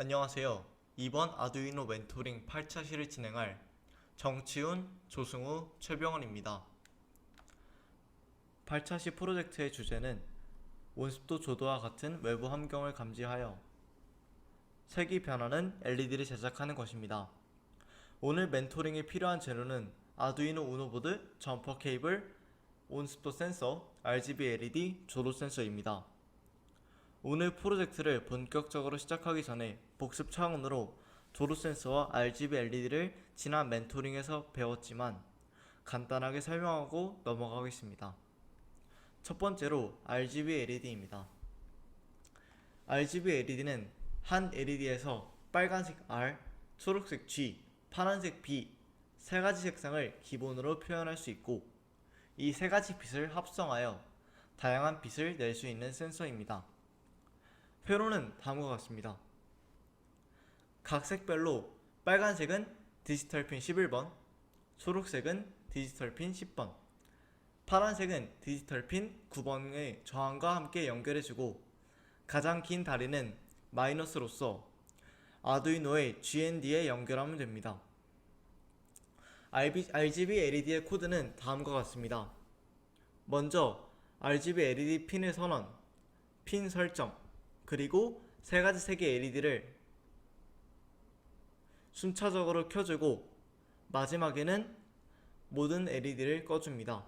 안녕하세요. 이번 아두이노 멘토링 8차 시를 진행할 정치훈, 조승우, 최병헌입니다. 8차 시 프로젝트의 주제는 온습도 조도와 같은 외부 환경을 감지하여 색이 변하는 LED를 제작하는 것입니다. 오늘 멘토링에 필요한 재료는 아두이노 우노보드, 점퍼 케이블, 온습도 센서, RGB LED, 조도 센서입니다. 오늘 프로젝트를 본격적으로 시작하기 전에 복습 차원으로 조로 센서와 RGB LED를 지난 멘토링에서 배웠지만 간단하게 설명하고 넘어가겠습니다. 첫 번째로 RGB LED입니다. RGB LED는 한 LED에서 빨간색 R, 초록색 G, 파란색 B 세 가지 색상을 기본으로 표현할 수 있고 이 세 가지 빛을 합성하여 다양한 빛을 낼 수 있는 센서입니다. 회로는 다음과 같습니다. 각 색별로 빨간색은 디지털 핀 11번, 초록색은 디지털 핀 10번, 파란색은 디지털 핀 9번의 저항과 함께 연결해주고 가장 긴 다리는 마이너스로서 아두이노의 GND에 연결하면 됩니다. RGB LED의 코드는 다음과 같습니다. 먼저 RGB LED 핀의 선언, 핀 설정, 그리고 세 가지 색의 LED를 순차적으로 켜주고 마지막에는 모든 LED를 꺼줍니다.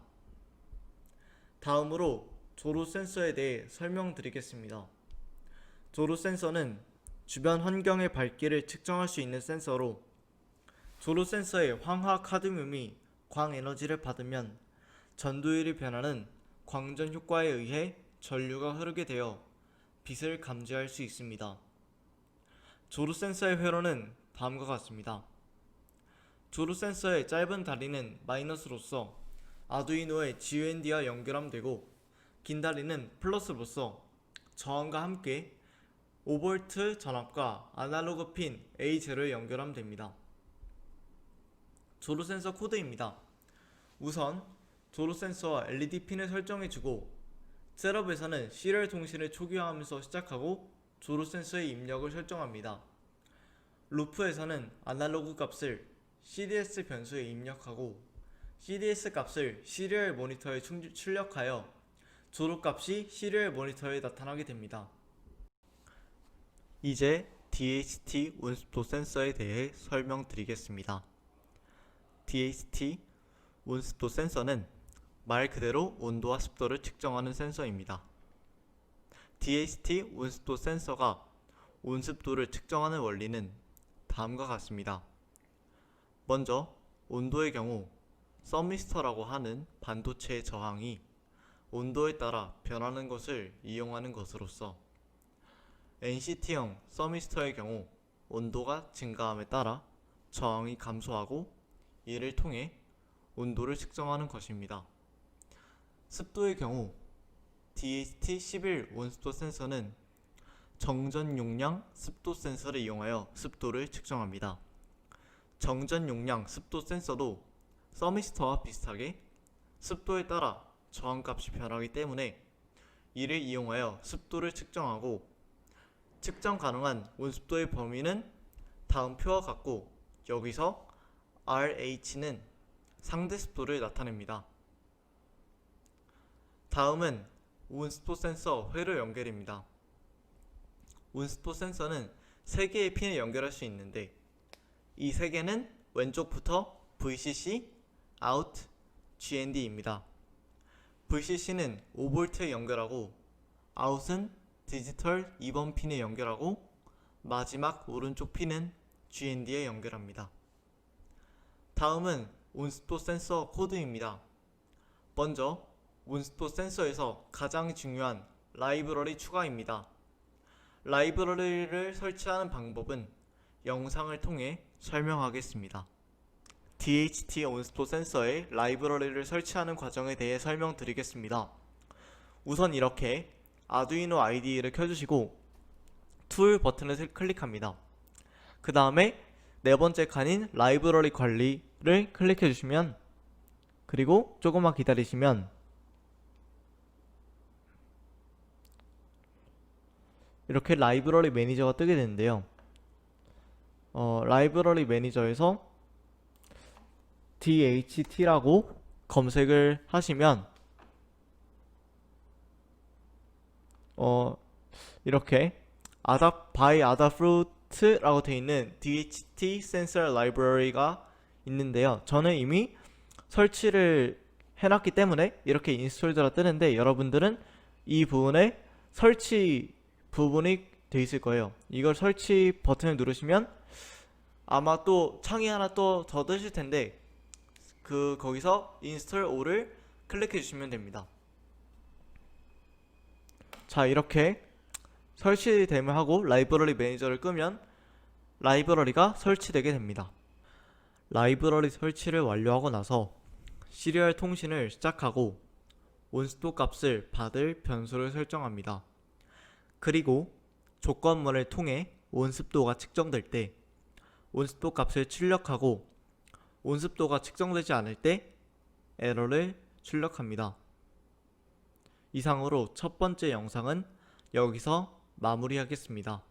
다음으로 조로 센서에 대해 설명드리겠습니다. 조로 센서는 주변 환경의 밝기를 측정할 수 있는 센서로 조로 센서의 황화 카드뮴이 광 에너지를 받으면 전도율이 변하는 광전 효과에 의해 전류가 흐르게 되어 빛을 감지할 수 있습니다. 조루 센서의 회로는 다음과 같습니다. 조루 센서의 짧은 다리는 마이너스로서 아두이노의 GND와 연결함되고 긴 다리는 플러스로서 저항과 함께 5V 전압과 아날로그 핀 A0를 연결하면 됩니다. 조루 센서 코드입니다. 우선 조루 센서와 LED 핀을 설정해주고 셋업에서는 시리얼 통신을 초기화하면서 시작하고 조로 센서의 입력을 설정합니다. 루프에서는 아날로그 값을 CDS 변수에 입력하고 CDS 값을 시리얼 모니터에 충- 출력하여 조로 값이 시리얼 모니터에 나타나게 됩니다. 이제 DHT 온습도 센서에 대해 설명드리겠습니다. DHT 온습도 센서는 말 그대로 온도와 습도를 측정하는 센서입니다. DHT 온습도 센서가 온습도를 측정하는 원리는 다음과 같습니다. 먼저 온도의 경우 서미스터라고 하는 반도체의 저항이 온도에 따라 변하는 것을 이용하는 것으로서 NCT형 서미스터의 경우 온도가 증가함에 따라 저항이 감소하고 이를 통해 온도를 측정하는 것입니다. 습도의 경우 DHT11 온습도 센서는 정전 용량 습도 센서를 이용하여 습도를 측정합니다. 정전 용량 습도 센서도 서미스터와 비슷하게 습도에 따라 저항값이 변하기 때문에 이를 이용하여 습도를 측정하고 측정 가능한 온습도의 범위는 다음 표와 같고 여기서 RH는 상대 습도를 나타냅니다. 다음은 온습도 센서 회로 연결입니다. 온습도 센서는 3개의 핀을 연결할 수 있는데 이 3개는 왼쪽부터 VCC, out, GND입니다. VCC는 5V에 연결하고 out은 디지털 2번 핀에 연결하고 마지막 오른쪽 핀은 GND에 연결합니다. 다음은 온습도 센서 코드입니다. 먼저 온습도 센서에서 가장 중요한 라이브러리 추가입니다. 라이브러리를 설치하는 방법은 영상을 통해 설명하겠습니다. DHT 온습도 센서의 라이브러리를 설치하는 과정에 대해 설명드리겠습니다. 우선 이렇게 아두이노 IDE를 켜주시고 툴 버튼을 세- 클릭합니다. 그 다음에 네 번째 칸인 라이브러리 관리를 클릭해 주시면 그리고 조금만 기다리시면 이렇게 라이브러리 매니저가 뜨게 되는데요. 어, 라이브러리 매니저에서 DHT라고 검색을 하시면 어, 이렇게 아다 바이 아다프루트라고 되어 있는 DHT 센서 라이브러리가 있는데요. 저는 이미 설치를 해놨기 때문에 이렇게 인스톨드라 뜨는데 여러분들은 이 부분에 설치 부분이 돼 있을 거예요. 이걸 설치 버튼을 누르시면 아마 또 창이 하나 또 더 뜨실 텐데 그 거기서 인스톨 오를 클릭해 주시면 됩니다. 자 이렇게 설치됨을 하고 라이브러리 매니저를 끄면 라이브러리가 설치되게 됩니다. 라이브러리 설치를 완료하고 나서 시리얼 통신을 시작하고 온스토 값을 받을 변수를 설정합니다. 그리고 조건문을 통해 온습도가 측정될 때 온습도 값을 출력하고 온습도가 측정되지 않을 때 에러를 출력합니다. 이상으로 첫 번째 영상은 여기서 마무리하겠습니다.